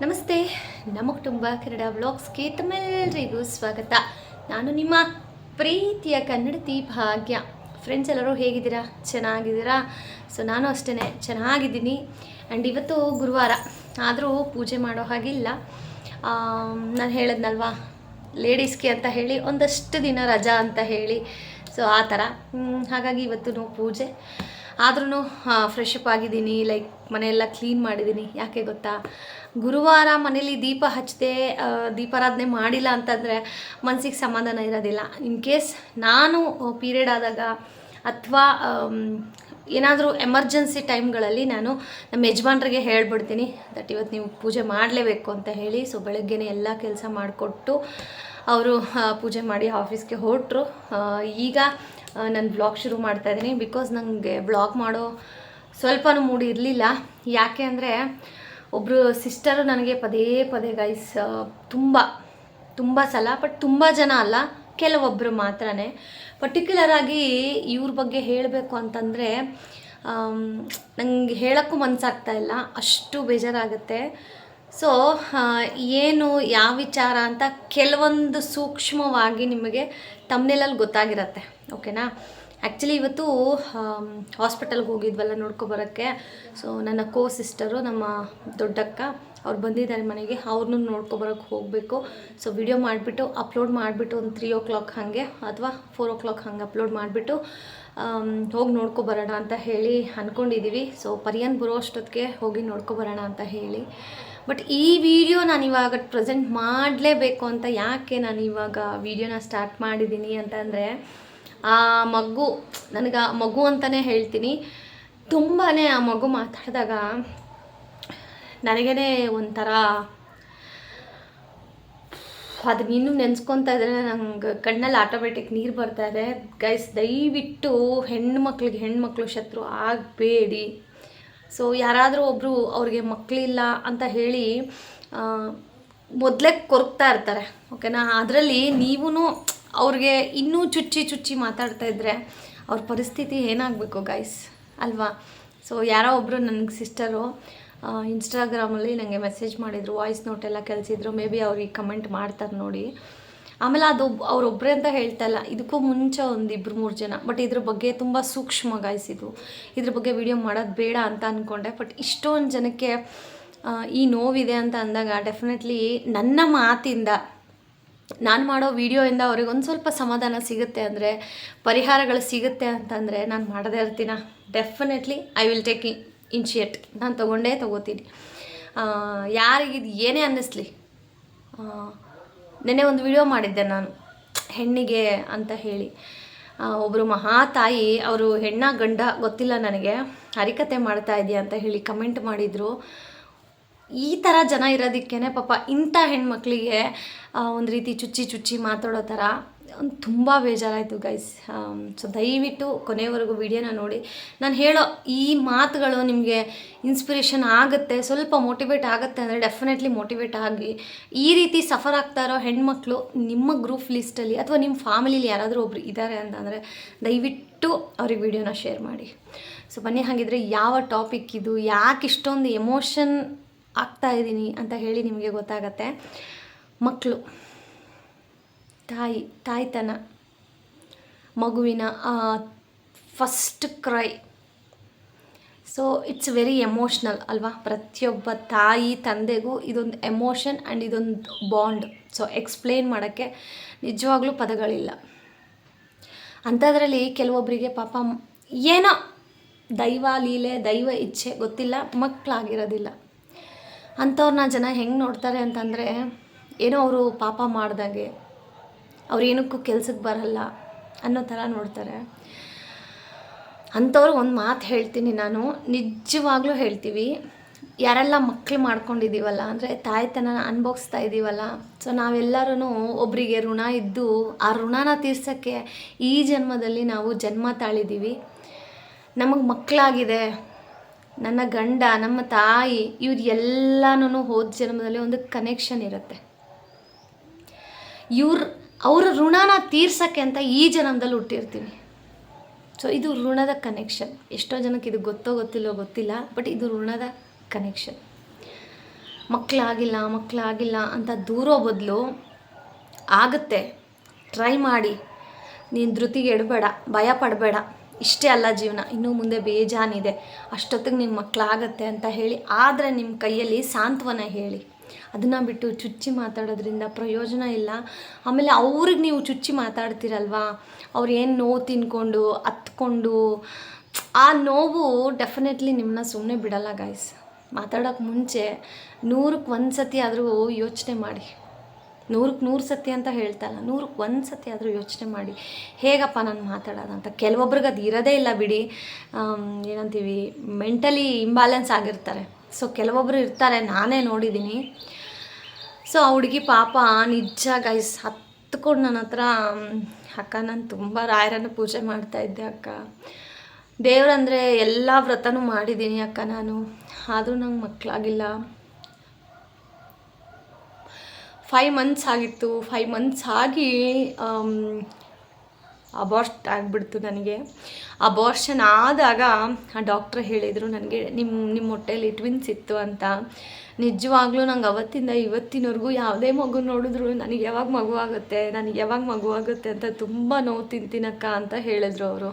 ನಮಸ್ತೆ, ನಮ್ಮ ಕುಟುಂಬ ಕನ್ನಡ ವ್ಲಾಗ್ಸ್ಗೆ ತಮ್ಮೆಲ್ಲರಿಗೂ ಸ್ವಾಗತ. ನಾನು ನಿಮ್ಮ ಪ್ರೀತಿಯ ಕನ್ನಡತಿ ಭಾಗ್ಯ ಫ್ರೆಂಡ್ಸ್ ಎಲ್ಲರೂ ಹೇಗಿದ್ದೀರಾ? ಚೆನ್ನಾಗಿದ್ದೀರಾ? ಸೊ ನಾನು ಅಷ್ಟೇ ಚೆನ್ನಾಗಿದ್ದೀನಿ. ಆ್ಯಂಡ್ ಇವತ್ತು ಗುರುವಾರ, ಆದರೂ ಪೂಜೆ ಮಾಡೋ ಹಾಗಿಲ್ಲ. ನಾನು ಹೇಳದ್ನಲ್ವಾ? ಲೇಡೀಸ್ಗೆ ಅಂತ ಹೇಳಿ, ಒಂದಷ್ಟು ದಿನ ರಜಾ ಅಂತ ಹೇಳಿ. ಸೊ ಆ ಥರ. ಹಾಗಾಗಿ ಇವತ್ತು ಪೂಜೆ. ಆದ್ರೂ ಫ್ರೆಶ್ ಅಪ್ ಆಗಿದ್ದೀನಿ ಲೈಕ್ ಮನೆಯೆಲ್ಲ ಕ್ಲೀನ್ ಮಾಡಿದ್ದೀನಿ. ಯಾಕೆ ಗೊತ್ತಾ? ಗುರುವಾರ ಮನೇಲಿ ದೀಪ ಹಚ್ಚದೆ ದೀಪಾರಾಧನೆ ಮಾಡಿಲ್ಲ ಅಂತಂದರೆ ಮನಸ್ಸಿಗೆ ಸಮಾಧಾನ ಇರೋದಿಲ್ಲ. ಇನ್ ಕೇಸ್ ನಾನು ಪೀರಿಯಡ್ ಆದಾಗ ಅಥವಾ ಏನಾದರೂ ಎಮರ್ಜೆನ್ಸಿ ಟೈಮ್ಗಳಲ್ಲಿ ನಾನು ನಮ್ಮ ಯಜಮಾನ್ರಿಗೆ ಹೇಳ್ಬಿಡ್ತೀನಿ ದಟ್ ಇವತ್ತು ನೀವು ಪೂಜೆ ಮಾಡಲೇಬೇಕು ಅಂತ ಹೇಳಿ. ಸೊ ಬೆಳಗ್ಗೆನೇ ಎಲ್ಲ ಕೆಲಸ ಮಾಡಿಕೊಟ್ಟು, ಅವರು ಪೂಜೆ ಮಾಡಿ ಆಫೀಸ್ಗೆ ಹೊರಟ್ರು. ಈಗ ನಾನು ಬ್ಲಾಗ್ ಶುರು ಮಾಡ್ತಾ ಇದ್ದೀನಿ ಬಿಕಾಸ್ ನನಗೆ ಬ್ಲಾಗ್ ಮಾಡೋ ಸ್ವಲ್ಪನೂ ಮೂಡಿ ಇರಲಿಲ್ಲ. ಯಾಕೆ ಅಂದರೆ ಒಬ್ಬರು ಸಿಸ್ಟರು ನನಗೆ ಪದೇ ಪದೇ ಗೈಸ್ ತುಂಬ ತುಂಬ ಸಲ ಬಟ್ ತುಂಬ ಜನ ಅಲ್ಲ ಕೆಲವೊಬ್ಬರು ಮಾತ್ರನೇ. ಪರ್ಟಿಕ್ಯುಲರ್ ಆಗಿ ಇವ್ರ ಬಗ್ಗೆ ಹೇಳಬೇಕು ಅಂತಂದರೆ ನಂಗೆ ಹೇಳೋಕ್ಕೂ ಮನಸ್ಸಾಗ್ತಾ ಇಲ್ಲ. ಅಷ್ಟು ಬೇಜಾರಾಗುತ್ತೆ. ಸೊ ಏನು ಯಾವ ವಿಚಾರ ಅಂತ ಕೆಲವೊಂದು ಸೂಕ್ಷ್ಮವಾಗಿ ನಿಮಗೆ ತಮ್ಮನೇಲಲ್ಲಿ ಗೊತ್ತಾಗಿರತ್ತೆ ಓಕೆನಾ ಆ್ಯಕ್ಚುಲಿ ಇವತ್ತು ಹಾಸ್ಪಿಟಲ್ಗೆ ಹೋಗಿದ್ವಲ್ಲ ನೋಡ್ಕೊಬರೋಕ್ಕೆ ಸೊ ನನ್ನ ಕೋ ಸಿಸ್ಟರು ನಮ್ಮ ದೊಡ್ಡಕ್ಕ, ಅವ್ರು ಬಂದಿದ್ದಾರೆ ಮನೆಗೆ. ಅವ್ರನ್ನೂ ನೋಡ್ಕೊಬರೋಕ್ಕೆ ಹೋಗಬೇಕು. ಸೊ ವಿಡಿಯೋ ಮಾಡಿಬಿಟ್ಟು ಅಪ್ಲೋಡ್ ಮಾಡಿಬಿಟ್ಟು ಒಂದು ತ್ರೀ ಓ ಕ್ಲಾಕ್ ಹಾಗೆ, ಅಥವಾ ಫೋರ್ ಓ ಕ್ಲಾಕ್ ಹಾಗೆ ಅಪ್ಲೋಡ್ ಮಾಡಿಬಿಟ್ಟು ಹೋಗಿ ನೋಡ್ಕೊಬರೋಣ ಅಂತ ಹೇಳಿ ಅಂದ್ಕೊಂಡಿದ್ದೀವಿ ಸೊ ಪರಿಯನ್ ಬರೋ ಅಷ್ಟೊತ್ತಿಗೆ ಹೋಗಿ ನೋಡ್ಕೊಬರೋಣ ಅಂತ ಹೇಳಿ. ಬಟ್ ಈ ವಿಡಿಯೋ ನಾನು ಇವಾಗ ಪ್ರೆಸೆಂಟ್ ಮಾಡಲೇಬೇಕು ಅಂತ ಯಾಕೆ ನಾನು ಇವಾಗ ವಿಡಿಯೋನ ಸ್ಟಾರ್ಟ್ ಮಾಡಿದ್ದೀನಿ ಅಂತಂದರೆ, ಆ ಮಗು, ನನಗೆ ಆ ಮಗು ಅಂತಲೇ ಹೇಳ್ತೀನಿ. ತುಂಬಾ ಆ ಮಗು ಮಾತಾಡಿದಾಗ ನನಗೇ ಒಂಥರ ಅದನ್ನ ಇನ್ನೂ ನೆನೆಸ್ಕೊತಾ ಇದ್ರೆ ನಂಗೆ ಕಣ್ಣಲ್ಲಿ ಆಟೋಮೆಟಿಕ್ ನೀರು ಬರ್ತಾ ಇದೆ. ಗೈಸ್ ದಯವಿಟ್ಟು ಹೆಣ್ಣು ಮಕ್ಳಿಗೆ ಮಕ್ಕಳು ಶತ್ರು ಆಗಬೇಡಿ. ಸೊ ಯಾರಾದರೂ ಒಬ್ಬರು ಅವ್ರಿಗೆ ಮಕ್ಕಳಿಲ್ಲ ಅಂತ ಹೇಳಿ ಮೊದಲೇ ಕೊರಗ್ತಾ ಇರ್ತಾರೆ ಓಕೆನಾ ಅದರಲ್ಲಿ ನೀವೂ ಅವ್ರಿಗೆ ಇನ್ನೂ ಚುಚ್ಚಿ ಚುಚ್ಚಿ ಮಾತಾಡ್ತಾ ಇದ್ದರೆ ಅವ್ರ ಪರಿಸ್ಥಿತಿ ಏನಾಗಬೇಕು ಗೈಸ್ ಅಲ್ವಾ? ಸೊ ಯಾರೋ ಒಬ್ಬರು ನನಗೆ ಸಿಸ್ಟರು ಇನ್ಸ್ಟಾಗ್ರಾಮಲ್ಲಿ ನನಗೆ ಮೆಸೇಜ್ ಮಾಡಿದರು ವಾಯ್ಸ್ ನೋಟ್ ಎಲ್ಲ ಕಳಿಸಿದ್ರು ಮೇ ಬಿ ಅವ್ರಿಗೆ ಕಮೆಂಟ್ ಮಾಡ್ತಾರೆ ನೋಡಿ. ಆಮೇಲೆ ಅದು ಅವರೊಬ್ಬರೇ ಅಂತ ಹೇಳ್ತಾ ಇಲ್ಲ. ಇದಕ್ಕೂ ಮುಂಚೆ ಒಂದು ಇಬ್ಬರು ಮೂರು ಜನ. ಬಟ್ ಇದ್ರ ಬಗ್ಗೆ ತುಂಬ ಸೂಕ್ಷ್ಮ ಗಾಯಿಸಿದ್ರು ಇದ್ರ ಬಗ್ಗೆ ವಿಡಿಯೋ ಮಾಡೋದು ಬೇಡ ಅಂತ ಅಂದ್ಕೊಂಡೆ ಬಟ್ ಇಷ್ಟೊಂದು ಜನಕ್ಕೆ ಈ ನೋವಿದೆ ಅಂತ ಅಂದಾಗ ಡೆಫಿನೆಟ್ಲಿ ನನ್ನ ಮಾತಿಂದ, ನಾನು ಮಾಡೋ ವೀಡಿಯೋಯಿಂದ ಅವ್ರಿಗೆ ಒಂದು ಸ್ವಲ್ಪ ಸಮಾಧಾನ ಸಿಗುತ್ತೆ ಅಂದರೆ, ಪರಿಹಾರಗಳು ಸಿಗುತ್ತೆ ಅಂತಂದರೆ ನಾನು ಮಾಡದೇ ಇರ್ತೀನ? Definitely I will take initiate ನಾನು ತೊಗೊಂಡೇ ತೊಗೋತೀನಿ. ಯಾರಿಗಿದು ಏನೇ ಅನ್ನಿಸ್ಲಿ ನೆನ್ನೆ ಒಂದು ವಿಡಿಯೋ ಮಾಡಿದ್ದೆ ನಾನು. ಹೆಣ್ಣಿಗೆ ಅಂತ ಹೇಳಿ. ಒಬ್ಬರು ಮಹಾ ತಾಯಿ, ಅವರು ಹೆಣ್ಣ ಗಂಡ ಗೊತ್ತಿಲ್ಲ ನನಗೆ. ಹರಿಕತೆ ಮಾಡ್ತಾ ಇದೆಯಾ ಅಂತ ಹೇಳಿ ಕಮೆಂಟ್ ಮಾಡಿದರು. ಈ ಥರ ಜನ ಇರೋದಕ್ಕೇ ಪಾಪ ಇಂಥ ಹೆಣ್ಮಕ್ಳಿಗೆ ಒಂದು ರೀತಿ ಚುಚ್ಚಿ ಚುಚ್ಚಿ ಮಾತಾಡೋ ಥರ ತುಂಬ ಬೇಜಾರಾಯಿತು ಗೈಸ್ ಸೊ ದಯವಿಟ್ಟು ಕೊನೆವರೆಗೂ ವಿಡಿಯೋನ ನೋಡಿ. ನಾನು ಹೇಳೋ ಈ ಮಾತುಗಳು ನಿಮಗೆ ಇನ್ಸ್ಪಿರೇಷನ್ ಆಗುತ್ತೆ, ಸ್ವಲ್ಪ ಮೋಟಿವೇಟ್ ಆಗುತ್ತೆ ಅಂದರೆ ಡೆಫಿನೆಟ್ಲಿ ಮೋಟಿವೇಟ್ ಆಗಿ. ಈ ರೀತಿ ಸಫರ್ ಆಗ್ತಾ ಇರೋ ಹೆಣ್ಮಕ್ಳು ನಿಮ್ಮ ಗ್ರೂಪ್ ಲಿಸ್ಟಲ್ಲಿ ಅಥವಾ ನಿಮ್ಮ ಫ್ಯಾಮಿಲಿಲಿ ಯಾರಾದರೂ ಒಬ್ರು ಇದ್ದಾರೆ ಅಂತಂದರೆ ದಯವಿಟ್ಟು ಅವ್ರಿಗೆ ವಿಡಿಯೋನ ಶೇರ್ ಮಾಡಿ. ಸೊ ಬನ್ನಿ ಹಾಗಿದ್ರೆ ಯಾವ ಟಾಪಿಕ್ ಇದು, ಯಾಕೆ ಇಷ್ಟೊಂದು ಎಮೋಷನ್ ಆಗ್ತಾ ಇದ್ದೀನಿ ಅಂತ ಹೇಳಿ ನಿಮಗೆ ಗೊತ್ತಾಗತ್ತೆ. ಮಕ್ಕಳು ತಾಯಿ, ತಾಯ್ತನ, ಮಗುವಿನ first cry so it's very emotional ಅಲ್ವಾ? ಪ್ರತಿಯೊಬ್ಬ ತಾಯಿ, ತಂದೆಗೂ ಇದೊಂದು ಎಮೋಷನ್ ಆ್ಯಂಡ್ ಇದೊಂದು ಬಾಂಡ್ ಸೊ ಎಕ್ಸ್ಪ್ಲೇನ್ ಮಾಡೋಕ್ಕೆ ನಿಜವಾಗ್ಲೂ ಪದಗಳಿಲ್ಲ. ಅಂಥದ್ರಲ್ಲಿ ಕೆಲವೊಬ್ಬರಿಗೆ ಪಾಪ ಏನೋ ದೈವ ಲೀಲೆ, ದೈವ ಇಚ್ಛೆ ಗೊತ್ತಿಲ್ಲ ಮಕ್ಕಳಾಗಿರೋದಿಲ್ಲ ಅಂಥವ್ರನ್ನ ಜನ ಹೆಂಗೆ ನೋಡ್ತಾರೆ ಅಂತಂದರೆ ಏನೋ ಅವರು ಪಾಪ ಮಾಡ್ದಾಗೆ ಏನಕ್ಕೂ ಕೆಲ್ಸಕ್ಕೆ ಬರಲ್ಲ ಅನ್ನೋ ಥರ ನೋಡ್ತಾರೆ. ಅಂಥವ್ರು ಒಂದು ಮಾತು ಹೇಳ್ತೀನಿ ನಾನು, ನಿಜವಾಗ್ಲೂ ಹೇಳ್ತೀವಿ. ಯಾರೆಲ್ಲ ಮಕ್ಕಳು ಮಾಡ್ಕೊಂಡಿದ್ದೀವಲ್ಲ ಅಂದರೆ ತಾಯ್ತನ ಅನುಭವಿಸ್ತಾ ಇದ್ದೀವಲ್ಲ ಸೊ ನಾವೆಲ್ಲರೂ ಒಬ್ಬರಿಗೆ ಋಣ ಇದ್ದು, ಆ ಋಣನ ತೀರ್ಸೋಕ್ಕೆ ಈ ಜನ್ಮದಲ್ಲಿ ನಾವು ಜನ್ಮ ತಾಳಿದ್ದೀವಿ ನಮಗೆ ಮಕ್ಕಳಾಗಿದೆ ನನ್ನ ಗಂಡ, ನಮ್ಮ ತಾಯಿ, ಇವ್ರು ಎಲ್ಲನೂ ಹೋದ ಜನ್ಮದಲ್ಲಿ ಒಂದು ಕನೆಕ್ಷನ್ ಇರುತ್ತೆ. ಇವ್ರ ಅವ್ರ ಋಣನ ತೀರ್ಸೋಕ್ಕೆ ಅಂತ ಈ ಜನ್ಮದಲ್ಲಿ ಹುಟ್ಟಿರ್ತೀವಿ ಸೊ ಇದು ಋಣದ ಕನೆಕ್ಷನ್ ಎಷ್ಟೋ ಜನಕ್ಕೆ ಇದು ಗೊತ್ತೋ ಗೊತ್ತಿಲ್ಲೋ ಗೊತ್ತಿಲ್ಲ ಬಟ್ ಇದು ಋಣದ ಕನೆಕ್ಷನ್ ಮಕ್ಕಳಾಗಿಲ್ಲ ಮಕ್ಕಳಾಗಿಲ್ಲ ಅಂತ ದೂರೋ ಬದಲು ಆಗುತ್ತೆ. ಟ್ರೈ ಮಾಡಿ. ನೀನು ಧೃತಿಗೆ ಎಡಬೇಡ, ಭಯ ಪಡಬೇಡ. ಇಷ್ಟೇ ಅಲ್ಲ ಜೀವನ. ಇನ್ನೂ ಮುಂದೆ ಬೇಜಾನಿದೆ. ಅಷ್ಟೊತ್ತಿಗೆ ನಿಮ್ಮ ಮಕ್ಕಳಾಗತ್ತೆ ಅಂತ ಹೇಳಿ, ಆದರೆ ನಿಮ್ಮ ಕೈಯಲ್ಲಿ ಸಾಂತ್ವನ ಹೇಳಿ. ಅದನ್ನು ಬಿಟ್ಟು ಚುಚ್ಚಿ ಮಾತಾಡೋದ್ರಿಂದ ಪ್ರಯೋಜನ ಇಲ್ಲ. ಆಮೇಲೆ ಅವ್ರಿಗೆ ನೀವು ಚುಚ್ಚಿ ಮಾತಾಡ್ತೀರಲ್ವಾ? ಅವ್ರು ಏನು ನೋವು ತಿನ್ಕೊಂಡು ಹತ್ಕೊಂಡು ಆ ನೋವು ಡೆಫಿನೆಟ್ಲಿ ನಿಮ್ಮನ್ನ ಸುಮ್ಮನೆ ಬಿಡಲ್ಲ ಗಾಯ್ಸ್ ಮಾತಾಡೋಕ್ಕೆ ಮುಂಚೆ ನೂರಕ್ಕೆ ಒಂದು ಸತಿ ಆದರೂ ಯೋಚನೆ ಮಾಡಿ. ನೂರಕ್ಕೆ ನೂರು ಸತಿ ಅಂತ ಹೇಳ್ತಲ್ಲ ನೂರಕ್ಕೆ ಒಂದು ಸತಿ ಆದರೂ ಯೋಚನೆ ಮಾಡಿ. ಹೇಗಪ್ಪ ನಾನು ಮಾತಾಡೋದಂತ ಕೆಲವೊಬ್ರಿಗೆ ಅದು ಇರೋದೇ ಇಲ್ಲ ಬಿಡಿ. ಏನಂತೀವಿ ಮೆಂಟಲಿ ಇಂಬ್ಯಾಲೆನ್ಸ್ ಆಗಿರ್ತಾರೆ. ಸೊ ಕೆಲವೊಬ್ಬರು ಇರ್ತಾರೆ, ನಾನೇ ನೋಡಿದ್ದೀನಿ ಸೊ ಆ ಹುಡುಗಿ ಪಾಪ ನಿಜ ಗೈಸ್ ಹತ್ಕೊಂಡು ನನ್ನ ಹತ್ರ ಅಕ್ಕ ನಾನು ತುಂಬ ರಾಯರನ್ನು ಪೂಜೆ ಮಾಡ್ತಾ ಇದ್ದೆ ಅಕ್ಕ. ದೇವ್ರಂದರೆ ಎಲ್ಲ ವ್ರತನೂ ಮಾಡಿದ್ದೀನಿ ಅಕ್ಕ ನಾನು. ಆದರೂ ನಂಗೆ ಮಕ್ಕಳಾಗಿಲ್ಲ ಫೈವ್ ಮಂತ್ಸ್ ಆಗಿತ್ತು. ಫೈವ್ ಮಂತ್ಸ್ ಆಗಿ ಅಬಾರ್ಸ್ಟ್ ಆಗಿಬಿಡ್ತು ನನಗೆ. ಅಬಾರ್ಷನ್ ಆದಾಗ ಆ ಡಾಕ್ಟ್ರ್ ಹೇಳಿದರು ನನಗೆ ನಿಮ್ಮ ನಿಮ್ಮ ಹೊಟ್ಟೆಯಲ್ಲಿ ಟ್ವಿನ್ಸ್ ಇತ್ತು ಅಂತ. ನಿಜವಾಗ್ಲೂ ನಂಗೆ ಅವತ್ತಿಂದ ಇವತ್ತಿನವರೆಗೂ ಯಾವುದೇ ಮಗು ನೋಡಿದ್ರು ನನಗೆ ಯಾವಾಗ ಮಗು ಆಗುತ್ತೆ, ನನಗೆ ಯಾವಾಗ ಮಗು ಆಗುತ್ತೆ ಅಂತ ತುಂಬ ನೋವು ತಿಂತೀನಕ್ಕ ಅಂತ ಹೇಳಿದ್ರು ಅವರು.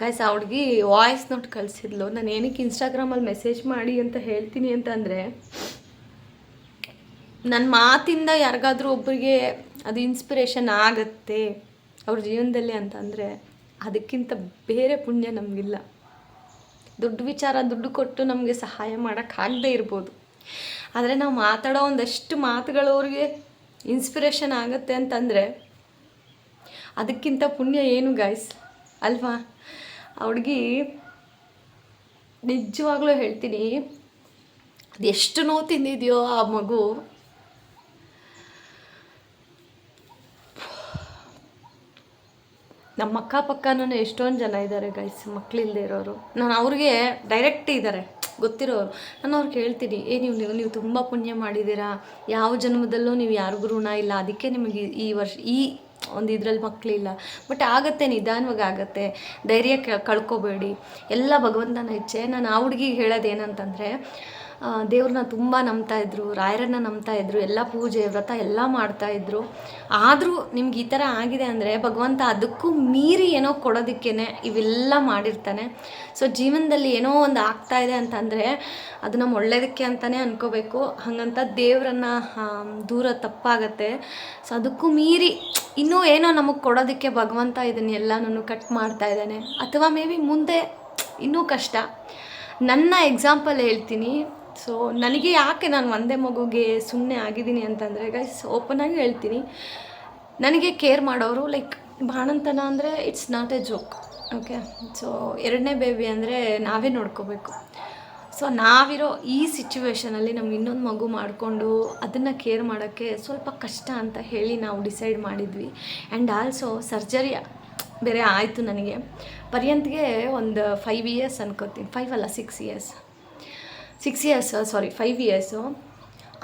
ಗೈಸ್ ಆ ಹುಡುಗಿ ವಾಯ್ಸ್ ನೋಟ್ ಕಳಿಸಿದ್ಲು. ನಾನು ಏನಕ್ಕೆ ಇನ್ಸ್ಟಾಗ್ರಾಮಲ್ಲಿ ಮೆಸೇಜ್ ಮಾಡಿ ಅಂತ ಹೇಳ್ತೀನಿ ಅಂತಂದರೆ ನನ್ನ ಮಾತಿಂದ ಯಾರಿಗಾದ್ರೂ ಒಬ್ಬರಿಗೆ ಅದು ಇನ್ಸ್ಪಿರೇಷನ್ ಆಗತ್ತೆ. ಅವ್ರ ಜೀವನದಲ್ಲಿ ಅಂತಂದರೆ ಅದಕ್ಕಿಂತ ಬೇರೆ ಪುಣ್ಯ ನಮಗಿಲ್ಲ. ದುಡ್ಡು ವಿಚಾರ, ದುಡ್ಡು ಕೊಟ್ಟು ನಮಗೆ ಸಹಾಯ ಮಾಡೋಕ್ಕಾಗದೇ ಇರ್ಬೋದು. ಆದರೆ ನಾವು ಮಾತಾಡೋ ಒಂದಷ್ಟು ಮಾತುಗಳು ಅವ್ರಿಗೆ ಇನ್ಸ್ಪಿರೇಷನ್ ಆಗುತ್ತೆ ಅಂತಂದರೆ ಅದಕ್ಕಿಂತ ಪುಣ್ಯ ಏನು ಗಾಯ್ಸ್ ಅಲ್ವಾ? ಆ ನಿಜವಾಗ್ಲೂ ಹೇಳ್ತೀನಿ ಅದೆಷ್ಟು ನೋವು ತಿಂದಿದೆಯೋ ಆ ಮಗು ನಮ್ಮ ಅಕ್ಕಪಕ್ಕನೂ ಎಷ್ಟೊಂದು ಜನ ಇದ್ದಾರೆ ಗೈಸ್ ಮಕ್ಕಳಿಲ್ಲದೆ ಇರೋರು. ನಾನು ಅವ್ರಿಗೆ ಡೈರೆಕ್ಟ್ ಇದ್ದಾರೆ ಗೊತ್ತಿರೋರು. ನಾನು ಅವ್ರಿಗೆ ಹೇಳ್ತೀನಿ ಏ, ನೀವು ನೀವು ನೀವು ತುಂಬ ಪುಣ್ಯ ಮಾಡಿದ್ದೀರಾ. ಯಾವ ಜನ್ಮದಲ್ಲೂ ನೀವು ಯಾರಿಗೂ ಋಣ ಇಲ್ಲ. ಅದಕ್ಕೆ ನಿಮಗೆ ಈ- ವರ್ಷ, ಈ ಒಂದು ಇದ್ರಲ್ಲಿ ಮಕ್ಕಳಿಲ್ಲ ಬಟ್ ಆಗತ್ತೆ, ನಿಧಾನವಾಗಿ ಆಗತ್ತೆ. ಧೈರ್ಯ ಕಳ್ಕೊಬೇಡಿ. ಎಲ್ಲ ಭಗವಂತನ ಇಚ್ಛೆ. ನಾನು ಆ ಹುಡುಗಿಗೆ ಹೇಳೋದು ಏನಂತಂದರೆ ದೇವ್ರನ್ನ ತುಂಬ ನಂಬ್ತಾ ಇದ್ರು, ರಾಯರನ್ನ ನಂಬ್ತಾ ಇದ್ರು, ಎಲ್ಲ ಪೂಜೆ, ವ್ರತ ಎಲ್ಲ ಮಾಡ್ತಾ ಇದ್ರು. ಆದರೂ ನಿಮ್ಗೆ ಈ ಥರ ಆಗಿದೆ ಅಂದರೆ ಭಗವಂತ ಅದಕ್ಕೂ ಮೀರಿ ಏನೋ ಕೊಡೋದಕ್ಕೇ ಇವೆಲ್ಲ ಮಾಡಿರ್ತಾನೆ. ಸೊ ಜೀವನದಲ್ಲಿ ಏನೋ ಒಂದು ಆಗ್ತಾ ಇದೆ ಅಂತಂದರೆ ಅದು ನಮ್ಮ ಒಳ್ಳೇದಕ್ಕೆ ಅಂತಲೇ ಅನ್ಕೋಬೇಕು. ಹಾಗಂತ ದೇವರನ್ನ ದೂರ ತಪ್ಪಾಗತ್ತೆ. ಸೊ ಅದಕ್ಕೂ ಮೀರಿ ಇನ್ನೂ ಏನೋ ನಮಗೆ ಕೊಡೋದಕ್ಕೆ ಭಗವಂತ ಇದನ್ನೆಲ್ಲನೂ ಕಟ್ ಮಾಡ್ತಾ ಇದ್ದಾನೆ. ಅಥವಾ ಮೇ ಬಿ ಮುಂದೆ ಇನ್ನೂ ಕಷ್ಟ. ನನ್ನ ಎಕ್ಸಾಂಪಲ್ ಹೇಳ್ತೀನಿ. ಸೊ ನನಗೆ ಯಾಕೆ ನಾನು ಒಂದೇ ಮಗುಗೆ ಸುಮ್ಮನೆ ಆಗಿದ್ದೀನಿ ಅಂತಂದರೆ ಗೈಸ್ ಓಪನಾಗಿ ಹೇಳ್ತೀನಿ. ನನಗೆ ಕೇರ್ ಮಾಡೋರು ಲೈಕ್ ಬಾಣಂತನ ಅಂದರೆ it's not a joke okay so ಎರಡನೇ ಬೇಬಿ ಅಂದರೆ ನಾವೇ ನೋಡ್ಕೋಬೇಕು. ಸೊ ನಾವಿರೋ ಈ ಸಿಚುವೇಷನಲ್ಲಿ ನಮ್ಗೆ ಇನ್ನೊಂದು ಮಗು ಮಾಡಿಕೊಂಡು ಅದನ್ನು ಕೇರ್ ಮಾಡೋಕ್ಕೆ ಸ್ವಲ್ಪ ಕಷ್ಟ ಅಂತ ಹೇಳಿ ನಾವು ಡಿಸೈಡ್ ಮಾಡಿದ್ವಿ. ಆ್ಯಂಡ್ ಆಲ್ಸೋ ಸರ್ಜರಿ ಬೇರೆ ಆಯಿತು ನನಗೆ. ಪರ್ಯಂತ್ಗೆ ಒಂದು ಫೈವ್ ಇಯರ್ಸ್ ಅನ್ಕೋತೀನಿ. ಫೈವ್ ಅಲ್ಲ six years six years sorry five years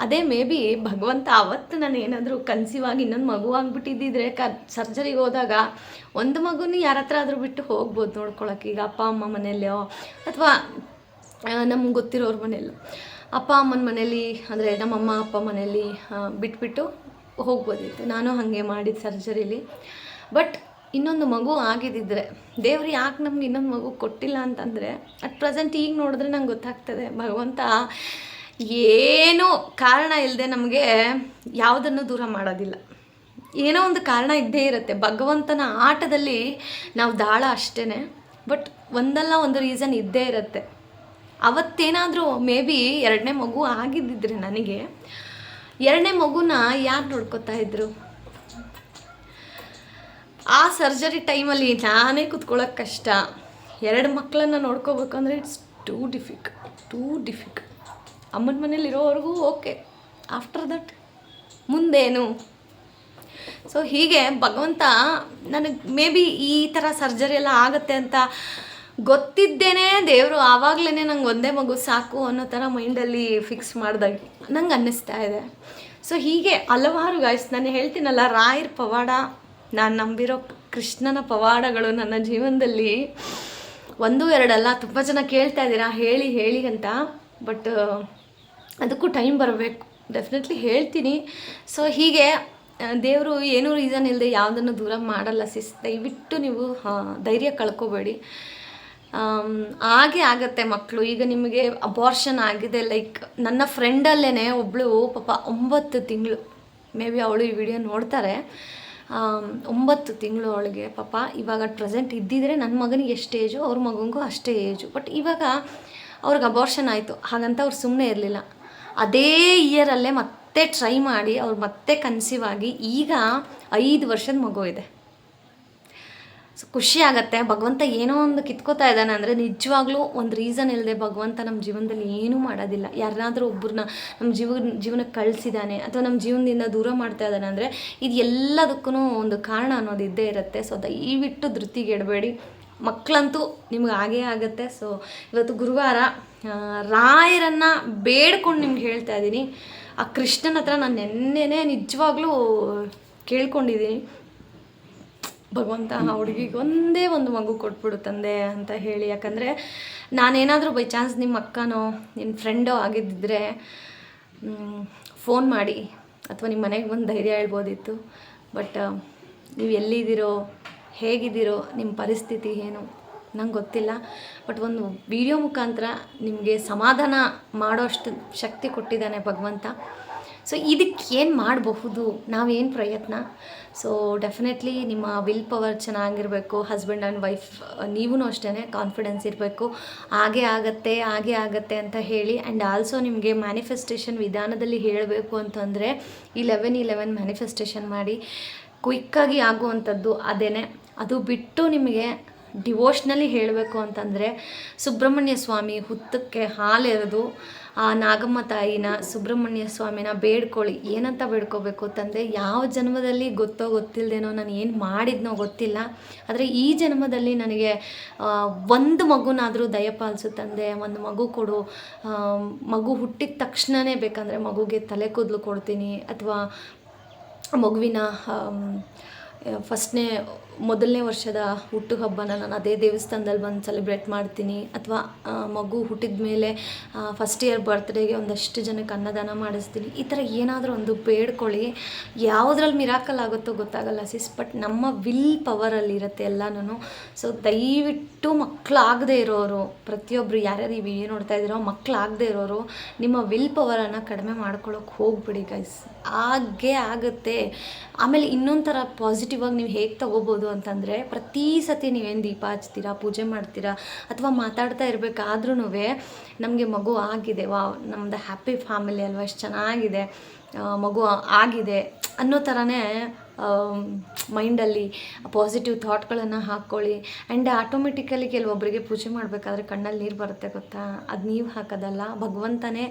ಅದೇ ಮೇ ಬಿ ಭಗವಂತ ಅವತ್ತು ನಾನು ಏನಾದರೂ ಕನ್ಸೀವ್ ಆಗಿ ಇನ್ನೊಂದು ಮಗು ಆಗಿಬಿಟ್ಟಿದ್ದಿದ್ರೆ ಕ ಸರ್ಜರಿಗೆ ಹೋದಾಗ ಒಂದು ಮಗುನ ಯಾರ ಹತ್ರ ಆದರೂ ಬಿಟ್ಟು ಹೋಗ್ಬೋದು ನೋಡ್ಕೊಳಕ್ಕೆ. ಈಗ ಅಪ್ಪ, ಅಮ್ಮ ಮನೆಯಲ್ಲೋ ಅಥವಾ ನಮ್ಗೆ ಗೊತ್ತಿರೋರ ಮನೆಯಲ್ಲೋ. ಅಪ್ಪ, ಅಮ್ಮನ ಮನೇಲಿ ಅಂದರೆ ನಮ್ಮಮ್ಮ, ಅಪ್ಪ ಮನೇಲಿ ಬಿಟ್ಬಿಟ್ಟು ಹೋಗ್ಬೋದಿತ್ತು. ನಾನು ಹಾಗೆ ಮಾಡಿದ್ದು ಸರ್ಜರಿಲಿ ಬಟ್ ಇನ್ನೊಂದು ಮಗು ಆಗಿದ್ದಿದ್ರೆ, ದೇವ್ರು ಯಾಕೆ ನಮ್ಗೆ ಇನ್ನೊಂದು ಮಗು ಕೊಟ್ಟಿಲ್ಲ ಅಂತಂದರೆ, ಅಟ್ ಪ್ರೆಸೆಂಟ್ ಈಗ ನೋಡಿದ್ರೆ ನಂಗೆ ಗೊತ್ತಾಗ್ತದೆ, ಭಗವಂತ ಏನೂ ಕಾರಣ ಇಲ್ಲದೆ ನಮಗೆ ಯಾವುದನ್ನು ದೂರ ಮಾಡೋದಿಲ್ಲ. ಏನೋ ಒಂದು ಕಾರಣ ಇದ್ದೇ ಇರುತ್ತೆ. ಭಗವಂತನ ಆಟದಲ್ಲಿ ನಾವು ದಾಳ ಅಷ್ಟೇ ಬಟ್ ಒಂದಲ್ಲ ಒಂದು ರೀಸನ್ ಇದ್ದೇ ಇರುತ್ತೆ. ಅವತ್ತೇನಾದರೂ ಮೇ ಬಿ ಎರಡನೇ ಮಗು ಆಗಿದ್ದಿದ್ರೆ ನನಗೆ, ಎರಡನೇ ಮಗುನ ಯಾರು ನೋಡ್ಕೋತಾ ಇದ್ರು? ಆ ಸರ್ಜರಿ ಟೈಮಲ್ಲಿ ನಾನೇ ಕುತ್ಕೊಳ್ಳೋಕೆ ಕಷ್ಟ. ಎರಡು ಮಕ್ಕಳನ್ನ ನೋಡ್ಕೋಬೇಕಂದ್ರೆ it's too difficult too difficult ಅಮ್ಮನ ಮನೇಲಿ ಇರೋವರೆಗೂ ಓಕೆ ಆಫ್ಟರ್ ದಟ್ ಮುಂದೇನು? ಸೊ ಹೀಗೆ ಭಗವಂತ ನನಗೆ ಮೇ ಬಿ ಈ ಥರ ಸರ್ಜರಿ ಎಲ್ಲ ಆಗುತ್ತೆ ಅಂತ ಗೊತ್ತಿದ್ದೇನೆ ದೇವರು ಆವಾಗಲೇ ನಂಗೆ ಒಂದೇ ಮಗು ಸಾಕು ಅನ್ನೋ ಥರ ಮೈಂಡಲ್ಲಿ ಫಿಕ್ಸ್ ಮಾಡ್ದಾಗ ನಂಗೆ ಅನ್ನಿಸ್ತಾ ಇದೆ. ಸೊ ಹೀಗೆ ಹಲವಾರು ಗಾಯ್ಸ್ ನಾನು ಹೇಳ್ತೀನಲ್ಲ, ರಾಯರ್ ಪವಾಡ ನಾನು ನಂಬಿರೋ ಕೃಷ್ಣನ ಪವಾಡಗಳು ನನ್ನ ಜೀವನದಲ್ಲಿ ಒಂದು, ಎರಡಲ್ಲ, ತುಂಬ ಜನ ಕೇಳ್ತಾ ಇದ್ದೀರಾ, ಹೇಳಿ ಹೇಳಿ ಅಂತ. ಬಟ್ ಅದಕ್ಕೂ ಟೈಮ್ ಬರಬೇಕು. ಡೆಫಿನೆಟ್ಲಿ ಹೇಳ್ತೀನಿ. ಸೊ ಹೀಗೆ ದೇವರು ಏನೂ ರೀಸನ್ ಇಲ್ಲದೆ ಯಾವುದನ್ನು ದೂರ ಮಾಡಲ್ಲ ಸಿಸ್ ದಯವಿಟ್ಟು ನೀವು ಧೈರ್ಯ ಕಳ್ಕೊಬೇಡಿ. ಹಾಗೆ ಆಗತ್ತೆ ಮಕ್ಕಳು ಈಗ ನಿಮಗೆ ಅಬಾರ್ಷನ್ ಆಗಿದೆ. ಲೈಕ್ ನನ್ನ ಫ್ರೆಂಡಲ್ಲೇ ಒಬ್ಬಳು ಪಾಪ ಒಂಬತ್ತು ತಿಂಗಳು. ಮೇ ಬಿ ಅವಳು ಈ ವಿಡಿಯೋ ನೋಡ್ತಾರೆ. ಒಂಬತ್ತು ತಿಂಗಳು ಅವಳಿಗೆ ಪಾಪ ಇವಾಗ ಪ್ರೆಸೆಂಟ್ ಇದ್ದಿದ್ರೆ ನನ್ನ ಮಗನಿಗೆ ಎಷ್ಟು ಏಜು ಅವ್ರ ಮಗನಿಗೂ ಅಷ್ಟೇ ಏಜು ಬಟ್ ಇವಾಗ ಅವ್ರಿಗೆ ಅಬಾರ್ಷನ್ ಆಯಿತು. ಹಾಗಂತ ಅವ್ರು ಸುಮ್ಮನೆ ಇರಲಿಲ್ಲ. ಅದೇ ಇಯರಲ್ಲೇ ಮತ್ತೆ ಟ್ರೈ ಮಾಡಿ, ಅವ್ರು ಮತ್ತೆ ಕನ್ಸೀವ್ ಆಗಿ ಈಗ ಐದು ವರ್ಷದ ಮಗು ಇದೆ. ಸೊ ಖುಷಿ ಆಗತ್ತೆ. ಭಗವಂತ ಏನೋ ಒಂದು ಕಿತ್ಕೋತಾ ಇದ್ದಾನೆ ಅಂದರೆ ನಿಜವಾಗ್ಲೂ ಒಂದು ರೀಸನ್ ಇಲ್ಲದೆ ಭಗವಂತ ನಮ್ಮ ಜೀವನದಲ್ಲಿ ಏನೂ ಮಾಡೋದಿಲ್ಲ. ಯಾರನ್ನಾದರೂ ಒಬ್ಬರನ್ನ ನಮ್ಮ ಜೀವ ಜೀವನಕ್ಕೆ ಕಳಿಸಿದ್ದಾನೆ ಅಥವಾ ನಮ್ಮ ಜೀವನದಿಂದ ದೂರ ಮಾಡ್ತಾ ಇದ್ದಾನೆ ಅಂದರೆ ಇದು ಎಲ್ಲದಕ್ಕೂ ಒಂದು ಕಾರಣ ಅನ್ನೋದು ಇದ್ದೇ ಇರುತ್ತೆ. ಸೊ ದಯವಿಟ್ಟು ಧೃತಿಗೆಡಬೇಡಿ ಮಕ್ಕಳಂತೂ ನಿಮ್ಗೆ ಹಾಗೇ ಆಗುತ್ತೆ. ಸೊ ಇವತ್ತು ಗುರುವಾರ ರಾಯರನ್ನು ಬೇಡ್ಕೊಂಡು ನಿಮ್ಗೆ ಹೇಳ್ತಾ ಇದ್ದೀನಿ. ಆ ಕೃಷ್ಣನ ಹತ್ರ ನಾನು ನೆನ್ನೆನೇ ನಿಜವಾಗ್ಲೂ ಕೇಳ್ಕೊಂಡಿದ್ದೀನಿ. ಭಗವಂತ ಆ ಹುಡುಗಿಗೆ ಒಂದೇ ಒಂದು ಮಗು ಕೊಟ್ಬಿಡು ತಂದೆ ಅಂತ ಹೇಳಿ. ಯಾಕಂದರೆ ನಾನೇನಾದರೂ ಬೈ ಚಾನ್ಸ್ ನಿಮ್ಮ ಅಕ್ಕನೋ ನಿನ್ನ ಫ್ರೆಂಡೋ ಆಗಿದ್ದಿದ್ರೆ ಫೋನ್ ಮಾಡಿ ಅಥವಾ ನಿಮ್ಮ ಮನೆಗೆ ಬಂದು ಧೈರ್ಯ ಹೇಳ್ಬೋದಿತ್ತು. ಬಟ್ ನೀವು ಎಲ್ಲಿದ್ದೀರೋ, ಹೇಗಿದ್ದೀರೋ ನಿಮ್ಮ ಪರಿಸ್ಥಿತಿ ಏನು ನಂಗೆ ಗೊತ್ತಿಲ್ಲ. ಬಟ್ ಒಂದು ವಿಡಿಯೋ ಮುಖಾಂತರ ನಿಮಗೆ ಸಮಾಧಾನ ಮಾಡೋಷ್ಟು ಶಕ್ತಿ ಕೊಟ್ಟಿದ್ದಾನೆ ಭಗವಂತ. ಸೊ ಇದಕ್ಕೆ ಏನು ಮಾಡಬಹುದು? ನಾವೇನು ಪ್ರಯತ್ನ? ಸೊ ಡೆಫಿನೆಟ್ಲಿ ನಿಮ್ಮ ವಿಲ್ ಪವರ್ ಚೆನ್ನಾಗಿರಬೇಕು ಹಸ್ಬೆಂಡ್ ಆ್ಯಂಡ್ ವೈಫ್ ನೀವೂ ಅಷ್ಟೇ ಕಾನ್ಫಿಡೆನ್ಸ್ ಇರಬೇಕು. ಹಾಗೆ ಆಗತ್ತೆ ಹಾಗೆ ಆಗತ್ತೆ ಅಂತ ಹೇಳಿ ಆ್ಯಂಡ್ ಆಲ್ಸೋ ನಿಮಗೆ ಮ್ಯಾನಿಫೆಸ್ಟೇಷನ್ ವಿಧಾನದಲ್ಲಿ ಹೇಳಬೇಕು ಅಂತಂದರೆ ಈ ಲೆವೆನ್ ಇಲೆವೆನ್ ಮ್ಯಾನಿಫೆಸ್ಟೇಷನ್ ಮಾಡಿ ಕ್ವಿಕ್ಕಾಗಿ ಆಗುವಂಥದ್ದು ಅದೇನೆ. ಅದು ಬಿಟ್ಟು ನಿಮಗೆ ಡಿವೋಷ್ನಲಿ ಹೇಳಬೇಕು ಅಂತಂದರೆ ಸುಬ್ರಹ್ಮಣ್ಯ ಸ್ವಾಮಿ ಹುತ್ತಕ್ಕೆ ಹಾಲೆರೆದು ಆ ನಾಗಮ್ಮ ತಾಯಿನ ಸುಬ್ರಹ್ಮಣ್ಯ ಸ್ವಾಮಿನ ಬೇಡ್ಕೊಳ್ಳಿ. ಏನಂತ ಬೇಡ್ಕೋಬೇಕು ತಂದೆ? ಯಾವ ಜನ್ಮದಲ್ಲಿ ಗೊತ್ತೋ ಗೊತ್ತಿಲ್ಲದೇನೋ ನಾನು ಏನು ಮಾಡಿದ್ನೋ ಗೊತ್ತಿಲ್ಲ. ಆದರೆ ಈ ಜನ್ಮದಲ್ಲಿ ನನಗೆ ಒಂದು ಮಗುನಾದರೂ ದಯಪಾಲಿಸು ತಂದೆ. ಒಂದು ಮಗು ಕೊಡು. ಮಗು ಹುಟ್ಟಿದ ತಕ್ಷಣವೇ ಬೇಕಂದರೆ ಮಗುಗೆ ತಲೆ ಕೂದಲು ಕೊಡ್ತೀನಿ. ಅಥವಾ ಮಗುವಿನ ಫಸ್ಟ್ನೇ ಮೊದಲನೇ ವರ್ಷದ ಹುಟ್ಟುಹಬ್ಬನ ನಾನು ಅದೇ ದೇವಸ್ಥಾನದಲ್ಲಿ ಬಂದು ಸೆಲೆಬ್ರೇಟ್ ಮಾಡ್ತೀನಿ. ಅಥವಾ ಮಗು ಹುಟ್ಟಿದ ಮೇಲೆ ಫಸ್ಟ್ ಇಯರ್ ಬರ್ತ್ಡೇಗೆ ಒಂದಷ್ಟು ಜನಕ್ಕೆ ಅನ್ನದಾನ ಮಾಡಿಸ್ತೀನಿ. ಈ ಥರ ಏನಾದರೂ ಒಂದು ಬೇಡ್ಕೊಳ್ಳಿ. ಯಾವುದ್ರಲ್ಲಿ ಮಿರಾಕಲ್ ಆಗುತ್ತೋ ಗೊತ್ತಾಗಲ್ಲ ಸಿಸ್ ಬಟ್ ನಮ್ಮ ವಿಲ್ ಪವರಲ್ಲಿ ಇರುತ್ತೆ ಎಲ್ಲನೂ ಸೊ ದಯವಿಟ್ಟು ಮಕ್ಕಳಾಗದೇ ಇರೋರು ಪ್ರತಿಯೊಬ್ಬರು ಯಾರ್ಯಾರು ಈ ವಿಡಿಯೋ ನೋಡ್ತಾ ಇದ್ದೀರೋ ಮಕ್ಕಳಾಗದೇ ಇರೋರು, ನಿಮ್ಮ ವಿಲ್ ಪವರನ್ನು ಕಡಿಮೆ ಮಾಡ್ಕೊಳ್ಳೋಕೆ ಹೋಗ್ಬಿಡಿ ಗೈಸ್ ಆಗೇ ಆಗುತ್ತೆ. ಆಮೇಲೆ ಇನ್ನೊಂದು ಥರ ಪಾಸಿಟಿವ್ ಆಗಿ ನೀವು ಹೇಗೆ ತಗೋಬೋದು ಅಂತಂದರೆ ಪ್ರತಿ ಸತಿ ನೀವೇನು ದೀಪ ಹಚ್ತೀರಾ, ಪೂಜೆ ಮಾಡ್ತೀರಾ ಅಥವಾ ಮಾತಾಡ್ತಾ ಇರಬೇಕಾದ್ರೂ ನಮಗೆ ಮಗು ಆಗಿದೆ ವಾ ನಮ್ಮದು ಹ್ಯಾಪಿ ಫ್ಯಾಮಿಲಿ ಅಲ್ವಾ, ಎಷ್ಟು ಚೆನ್ನಾಗಿದೆ ಮಗು ಆಗಿದೆ ಅನ್ನೋ ಥರನೇ ಮೈಂಡಲ್ಲಿ ಪಾಸಿಟಿವ್ ಥಾಟ್ಗಳನ್ನು ಹಾಕ್ಕೊಳ್ಳಿ ಆ್ಯಂಡ್ ಆಟೋಮೆಟಿಕಲಿ ಕೆಲವೊಬ್ಬರಿಗೆ ಪೂಜೆ ಮಾಡಬೇಕಾದ್ರೆ ಕಣ್ಣಲ್ಲಿ ನೀರು ಬರುತ್ತೆ ಗೊತ್ತಾ? ಅದು ನೀವು ಹಾಕೋದಲ್ಲ, ಭಗವಂತನೇ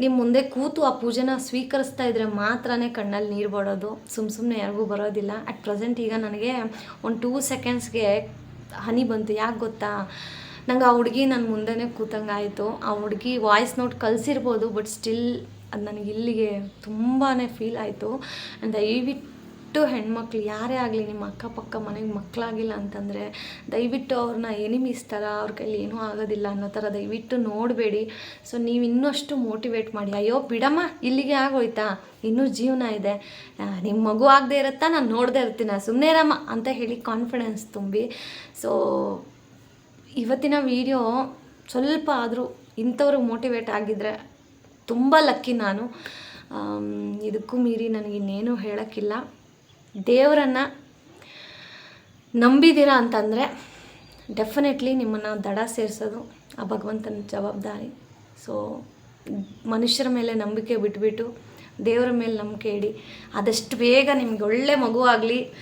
ನಿಮ್ಮ ಮುಂದೆ ಕೂತು ಆ ಪೂಜೆನ ಸ್ವೀಕರಿಸ್ತಾ ಇದ್ರೆ ಮಾತ್ರನೇ ಕಣ್ಣಲ್ಲಿ ನೀರು ಬರೋದು. ಸುಮ್ಮ ಸುಮ್ಮನೆ ಯಾರಿಗೂ ಬರೋದಿಲ್ಲ. ಅಟ್ ಪ್ರೆಸೆಂಟ್ ಈಗ ನನಗೆ ಒಂದು ಟೂ ಸೆಕೆಂಡ್ಸ್ಗೆ ಹನಿ ಬಂತು. ಯಾಕೆ ಗೊತ್ತಾ? ನಂಗೆ ಆ ಹುಡುಗಿ ನನ್ನ ಮುಂದೆನೇ ಕೂತಂಗೆ ಆಯಿತು. ಆ ಹುಡುಗಿ ವಾಯ್ಸ್ ನೋಟ್ ಕಲಿಸಿರ್ಬೋದು ಬಟ್ ಸ್ಟಿಲ್ ಅದು ನನಗೆ ಇಲ್ಲಿಗೆ ತುಂಬಾ ಫೀಲ್ ಆಯಿತು. ದಯವಿಟ್ಟು ಹೆಣ್ಮಕ್ಳು ಯಾರೇ ಆಗಲಿ ನಿಮ್ಮ ಅಕ್ಕಪಕ್ಕ ಮನೆಗೆ ಮಕ್ಕಳಾಗಿಲ್ಲ ಅಂತಂದರೆ ದಯವಿಟ್ಟು ಅವ್ರನ್ನ ಎನಿಮೀಸ್ ಥರ ಅವ್ರ ಕೈಲಿ ಏನೂ ಆಗೋದಿಲ್ಲ ಅನ್ನೋ ಥರ ದಯವಿಟ್ಟು ನೋಡಬೇಡಿ. ಸೊ ನೀವು ಇನ್ನಷ್ಟು ಮೋಟಿವೇಟ್ ಮಾಡಿ, ಅಯ್ಯೋ ಬಿಡಮ್ಮ, ಇಲ್ಲಿಗೆ ಆಗೋಯ್ತಾ? ಇನ್ನೂ ಜೀವನ ಇದೆ. ನಿಮ್ಮ ಮಗು ಆಗದೆ ಇರುತ್ತಾ? ನಾನು ನೋಡದೇ ಇರ್ತೀನ. ಸುಮ್ಮನೆ ಇರಮ್ಮ ಅಂತ ಹೇಳಿ ಕಾನ್ಫಿಡೆನ್ಸ್ ತುಂಬಿ. ಸೊ ಇವತ್ತಿನ ವಿಡಿಯೋ ಸ್ವಲ್ಪ ಆದರೂ ಇಂಥವ್ರಿಗೆ ಮೋಟಿವೇಟ್ ಆಗಿದ್ದರೆ ತುಂಬ ಲಕ್ಕಿ ನಾನು. ಇದಕ್ಕೂ ಮೀರಿ ನನಗೆ ಇನ್ನೇನು ಹೇಳೋಕ್ಕಿಲ್ಲ. ದೇವರನ್ನು ನಂಬಿದ್ದೀರಾ ಅಂತಂದರೆ ಡೆಫಿನೆಟ್ಲಿ ನಿಮ್ಮನ್ನು ದಡ ಸೇರಿಸೋದು ಆ ಭಗವಂತನ ಜವಾಬ್ದಾರಿ. ಸೊ ಮನುಷ್ಯರ ಮೇಲೆ ನಂಬಿಕೆ ಬಿಟ್ಬಿಟ್ಟು ದೇವರ ಮೇಲೆ ನಂಬಿಕೆ ಇಡಿ. ಆದಷ್ಟು ಬೇಗ ನಿಮ್ಗೆ ಒಳ್ಳೆ ಮಗು ಆಗಲಿ,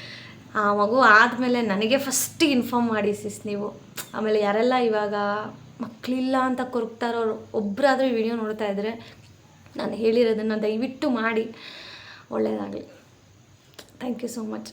ಆ ಮಗು ಆದಮೇಲೆ ನನಗೆ ಫಸ್ಟ್ ಇನ್ಫಾರ್ಮ್ ಮಾಡಿ ಸಿಸ್ ನೀವು. ಆಮೇಲೆ ಯಾರೆಲ್ಲ ಇವಾಗ ಮಕ್ಕಳಿಲ್ಲ ಅಂತ ಕೊರಗ್ತಾರೋರು ಒಬ್ಬರಾದರೂ ವಿಡಿಯೋ ನೋಡ್ತಾ ಇದ್ದರೆ ನಾನು ಹೇಳಿರೋದನ್ನು ದಯವಿಟ್ಟು ಮಾಡಿ. ಒಳ್ಳೆಯದಾಗಲಿ ಥ್ಯಾಂಕ್ ಯು ಸೋ ಮಚ್